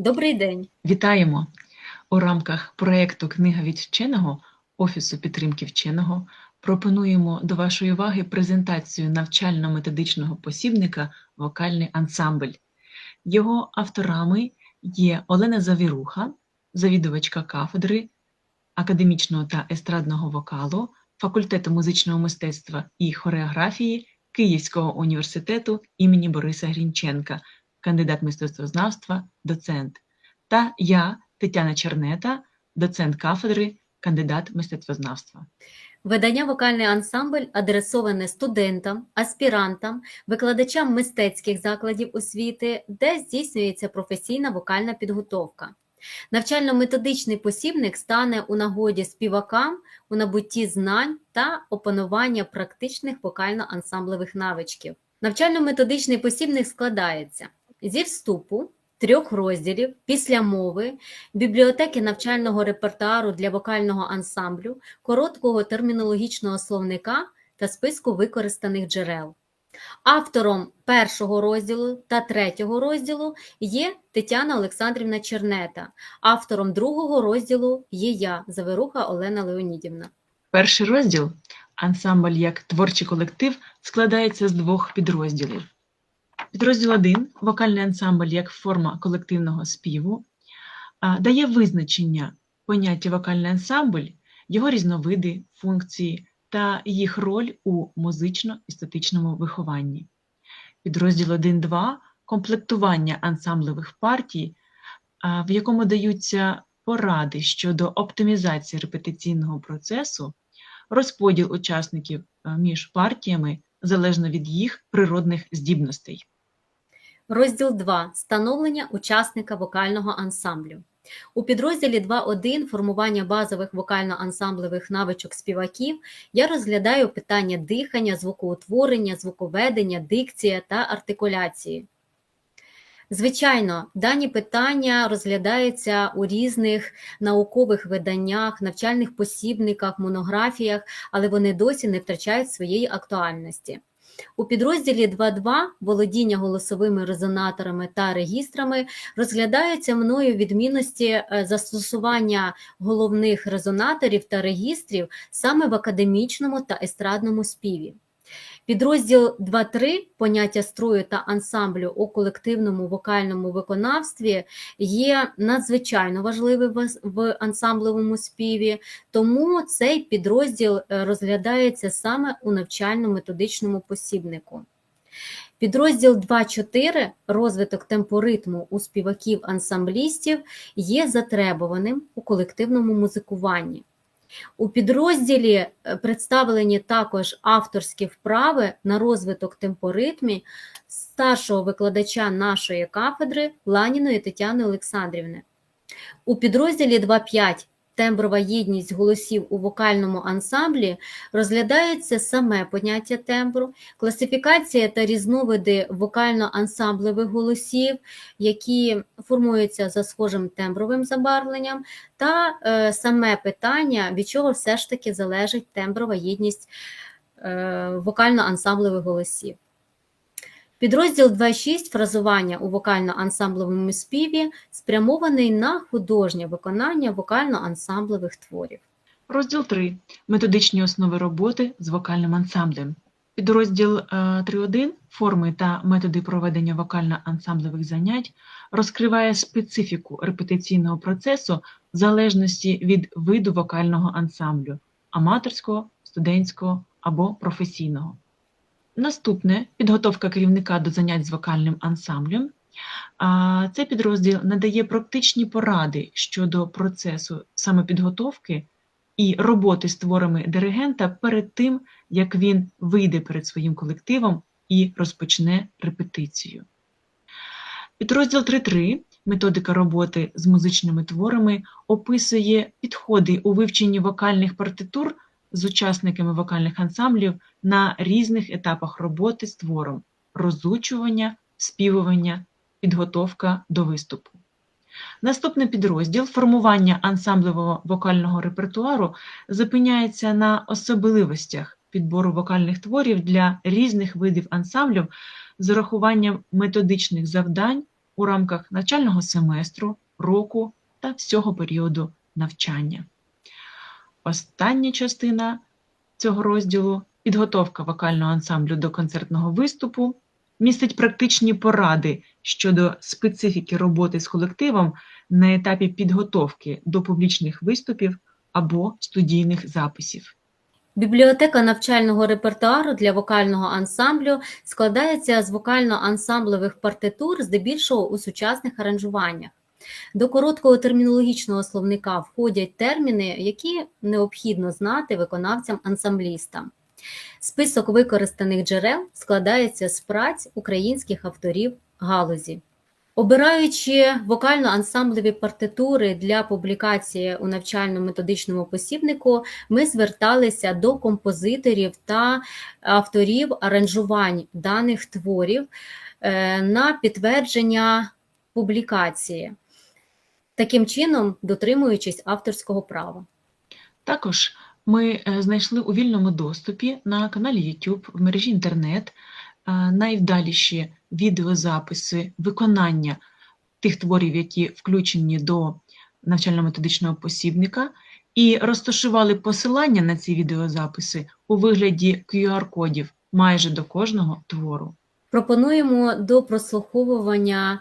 Добрий день. Вітаємо! У рамках проєкту Книга від вченого Офісу підтримки вченого пропонуємо до вашої уваги презентацію навчально-методичного посібника Вокальний ансамбль. Його авторами є Олена Завіруха, завідувачка кафедри академічного та естрадного вокалу факультету музичного мистецтва і хореографії Київського університету імені Бориса Грінченка, кандидат мистецтвознавства, доцент, та я, Тетяна Чернета, доцент кафедри, кандидат мистецтвознавства. Видання Вокальний ансамбль адресоване студентам, аспірантам, викладачам мистецьких закладів освіти, де здійснюється професійна вокальна підготовка. Навчально-методичний посібник стане у нагоді співакам у набутті знань та опанування практичних вокально-ансамблевих навичків. Навчально-методичний посібник складається зі вступу, трьох розділів, після мови, бібліотеки навчального репертуару для вокального ансамблю, короткого термінологічного словника та списку використаних джерел. Автором першого розділу та третього розділу є Тетяна Олександрівна Чернета, автором другого розділу є я, Заверуха Олена Леонідівна. Перший розділ ансамбль як творчий колектив складається з двох підрозділів. Підрозділ 1 вокальний ансамбль як форма колективного співу дає визначення поняття вокальний ансамбль, його різновиди, функції та їх роль у музично-естетичному вихованні. Підрозділ 1-2 комплектування ансамблевих партій, в якому даються поради щодо оптимізації репетиційного процесу, розподіл учасників між партіями залежно від їх природних здібностей. Розділ 2. Становлення учасника вокального ансамблю. У підрозділі 2.1 формування базових вокально-ансамблевих навичок співаків я розглядаю питання дихання, звукоутворення, звуковедення, дикція та артикуляції. Звичайно, дані питання розглядаються у різних наукових виданнях, навчальних посібниках, монографіях, але вони досі не втрачають своєї актуальності. У підрозділі 2.2 володіння голосовими резонаторами та регістрами розглядаються мною відмінності е, застосування головних резонаторів та регістрів саме в академічному та естрадному співі. Підрозділ 2.3 поняття строю та ансамблю у колективному вокальному виконавстві є надзвичайно важливим в- ансамблевому співі, тому цей підрозділ е, розглядається саме у навчально-методичному посібнику. Підрозділ 2.4 розвиток темпоритму у співаків-ансамблістів є затребуваним у колективному музикуванні. У підрозділі е, представлені також авторські вправи на розвиток темпоритмі старшого викладача нашої кафедри Ланіної Тетяни Олександрівни. У підрозділі 2.5 темброва єдність голосів у вокальному ансамблі розглядається саме поняття тембру, класифікація та різновиди вокально-ансамблевих голосів, які формуються за схожим тембровим забарвленням, та е, саме питання, від чого все ж таки залежить темброва єдність е, вокально-ансамблевих голосів. Підрозділ 2.6 фразування у вокально-ансамблевому співі спрямований на художнє виконання вокально-ансамблевих творів. Розділ 3. Методичні основи роботи з вокальним ансамблем. Підрозділ е, 3.1 форми та методи проведення вокально-ансамблевих занять розкриває специфіку репетиційного процесу в залежності від виду вокального ансамблю аматорського, студентського або професійного. Наступне підготовка керівника до занять з вокальним ансамблем. Цей підрозділ надає практичні поради щодо процесу самопідготовки і роботи з творами диригента перед тим, як він вийде перед своїм колективом і розпочне репетицію. Підрозділ 3.3 методика роботи з музичними творами описує підходи у вивченні вокальних партитур з учасниками вокальних ансамблів на різних етапах роботи з твором розучування, співування, підготовка до виступу. Наступний підрозділ формування ансамблевого вокального репертуару зупиняється на особливостях підбору вокальних творів для різних видів ансамблів з урахуванням методичних завдань у рамках навчального семестру, року та всього періоду навчання. Остання частина цього розділу підготовка вокального ансамблю до концертного виступу містить практичні поради щодо специфіки роботи з колективом на етапі підготовки до публічних виступів або студійних записів. Бібліотека навчального репертуару для вокального ансамблю складається з вокально-ансамблевих партитур, здебільшого у сучасних аранжуваннях. До короткого термінологічного словника входять терміни, які необхідно знати виконавцям-ансамблістам. Список використаних джерел складається з праць українських авторів галузі. Обираючи вокально-ансамблеві партитури для публікації у навчально-методичному посібнику, ми зверталися до композиторів та авторів аранжувань даних творів е, на підтвердження публікації, таким чином дотримуючись авторського права. Також ми е, знайшли у вільному доступі на каналі YouTube в мережі інтернет е, найвдаліші відеозаписи виконання тих творів, які включені до навчально-методичного посібника, і розташували посилання на ці відеозаписи у вигляді QR-кодів майже до кожного твору. Пропонуємо до прослуховування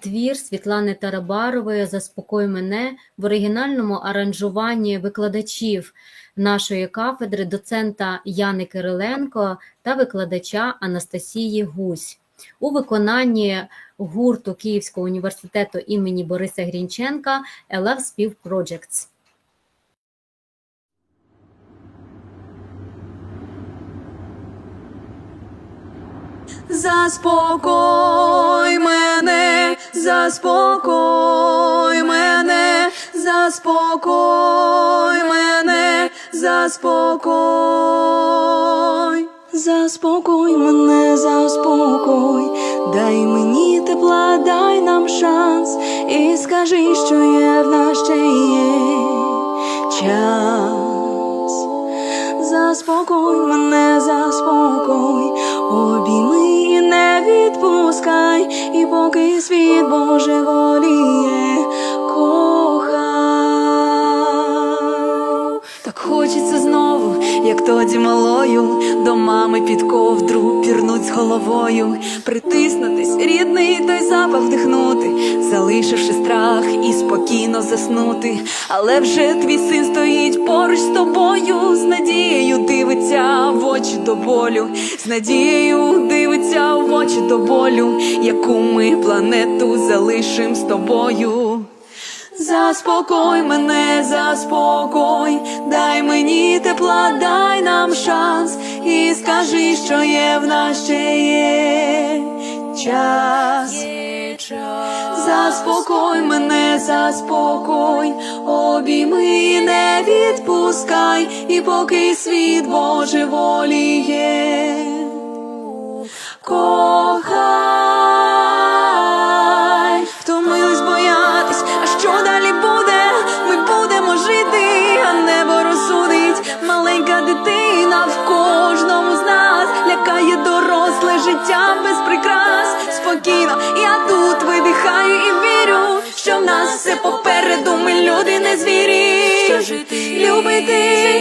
твір Світлани Тарабарової Заспокой мене в оригінальному аранжуванні викладачів нашої кафедри, доцента Яни Кириленко та викладача Анастасії Гусь у виконанні гурту Київського університету імені Бориса Грінченка «Елев Спів Projects. Заспокой мене, заспокой мене, заспокой мене, заспокой. Заспокой мене, заспокой, дай мені тепла, дай нам шанс, і скажи, що є в нас ще є час. Заспокой мене, заспокой, головою, притиснутись, рідний той запах вдихнути, залишивши страх і спокійно заснути. Але вже твій син стоїть поруч з тобою, з надією дивиться в очі до болю, з надією дивиться в очі до болю, яку ми планету залишим з тобою. Заспокой мене, заспокой, дай мені тепла, дай нам шанс, і скажи, що є в нас ще є час. Заспокой мене, заспокой, обійми і не відпускай, і поки світ Боже воліє. Кохай, життя без прикрас. Спокійно, я тут видихаю і вірю, що в нас все попереду. Ми люди не звірі. Що жити, любити,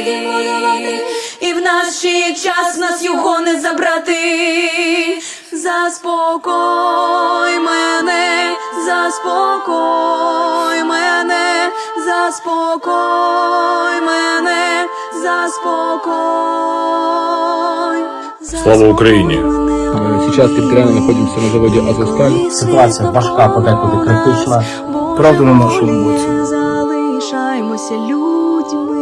і в нас ще є час, нас його не забрати. Заспокой мене, заспокой мене, заспокой мене, заспокой. Слава Україні! Сейчас территориально находимся на заводе «Азовсталь». Ситуація важка, подекуди критична. Правда на нашу боці. Залишаємося людьми.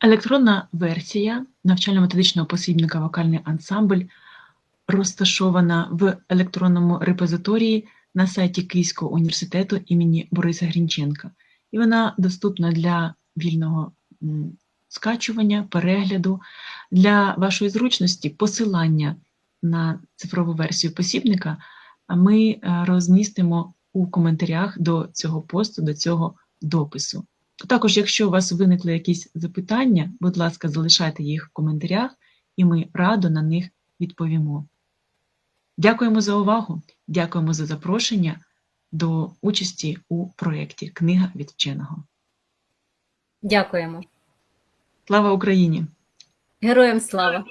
Електронна версія навчально-методичного посібника «Вокальний ансамбль» розташована в електронному репозиторії на сайті Київського університету імені Бориса Грінченка. І вона доступна для вільного скачування, перегляду. Для вашої зручності посилання на цифрову версію посібника ми е, розмістимо у коментарях до цього посту, до цього допису. Також, якщо у вас виникли якісь запитання, будь ласка, залишайте їх в коментарях, і ми радо на них відповімо. Дякуємо за увагу, дякуємо за запрошення до участі у проєкті Книга від вченого. Дякуємо. Слава Україні! Героям слава!